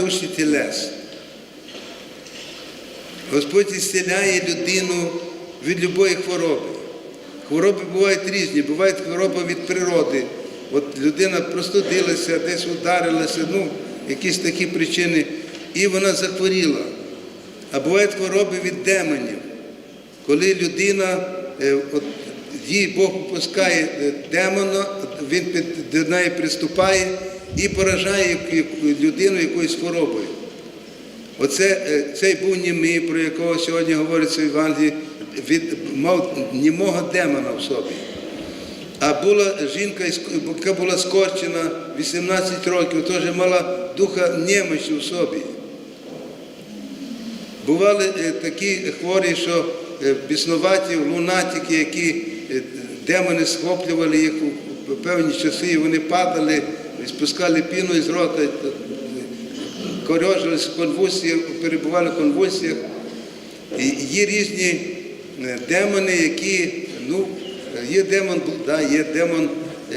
душі тілес. Господь ісціляє людину від любої хвороби. Хвороби бувають різні, буває хвороба від природи. От людина простудилася, десь ударилася, ну, якісь такі причини, і вона захворіла. А бувають хвороби від демонів, коли людина, е, от, їй Бог пускає е, демона, він до неї приступає і поражає людину якоюсь хворобою. Оце е, цей був німий, про якого сьогодні говориться в Євангелії, від мав німого демона в собі. А була жінка, яка була скорчена 18 років, теж мала духа немощі в собі. Бували е, такі хворі, що е, біснуваті, лунатики, які демони схоплювали їх у певні часи, і вони падали, спускали піну із рота, корьожились в конвульсіях, перебували в конвульсіях. І є різні е, демони, які, ну, є демон блуда, є демон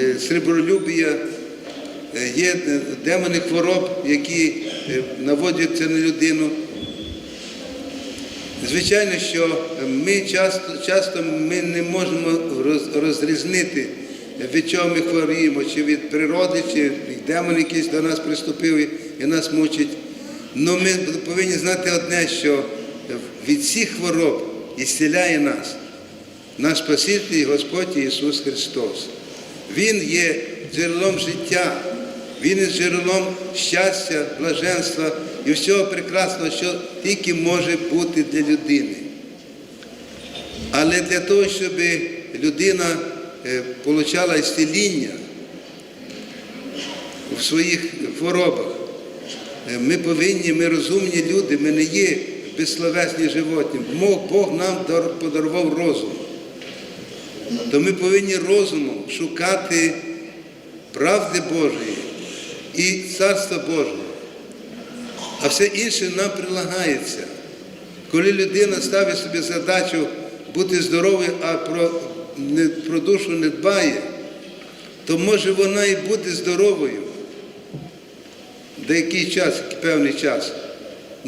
е, сребролюбія, е, є демони хвороб, які наводяться на людину. Звичайно, що ми часто, часто ми не можемо роз- розрізнити, від чого ми хворіємо, чи від природи, чи демон якийсь до нас приступив і- нас мучить. Але ми повинні знати одне, що від всіх хвороб ісціляє нас наш Спаситель Господь Ісус Христос. Він є джерелом життя, Він є джерелом щастя, блаженства і всього прекрасного, що тільки може бути для людини. Але для того, щоб людина е, отримала ісціління в своїх хворобах, е, ми повинні, ми розумні люди, ми не є безсловесні животні. Бог нам подарував розум то ми повинні розумом шукати правди Божої і Царства Божого. А все інше нам прилагається. Коли людина ставить собі задачу бути здоровою, а про, про душу не дбає, то може вона і бути здоровою деякий час, певний час.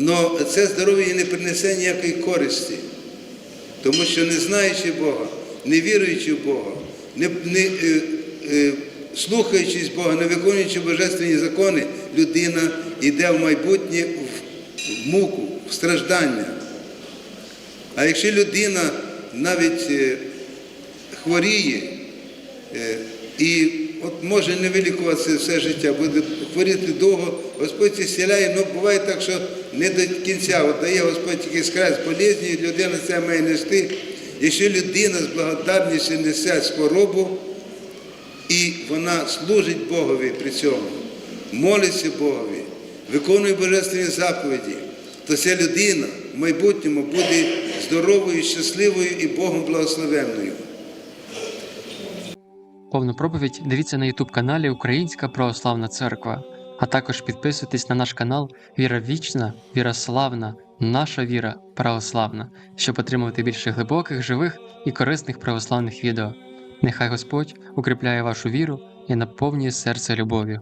Але це здоров'я не принесе ніякої користі. Тому що не знаючи Бога, не віруючи в Бога, не, не е, е, слухаючись Бога, не виконуючи божественні закони, людина йде в майбутнє в, в муку, в страждання. А якщо людина навіть е, хворіє е, і от може не вилікуватися все життя, буде хворіти довго, Господь зціляє, але буває так, що не до кінця. От дає Господь тільки скрест болезні, людина це має нести. Якщо людина з благодарністю несе хворобу, і вона служить Богові при цьому, молиться Богові, виконує божественні заповіді, то ця людина в майбутньому буде здоровою, щасливою і Богом благословенною. Повну проповідь дивіться на YouTube каналі Українська Православна Церква, а також підписуйтесь на наш канал Віра Вічна, Віра Славна, Наша Віра Православна, щоб отримувати більше глибоких, живих і корисних православних відео. Нехай Господь укріпляє вашу віру і наповнює серце любов'ю.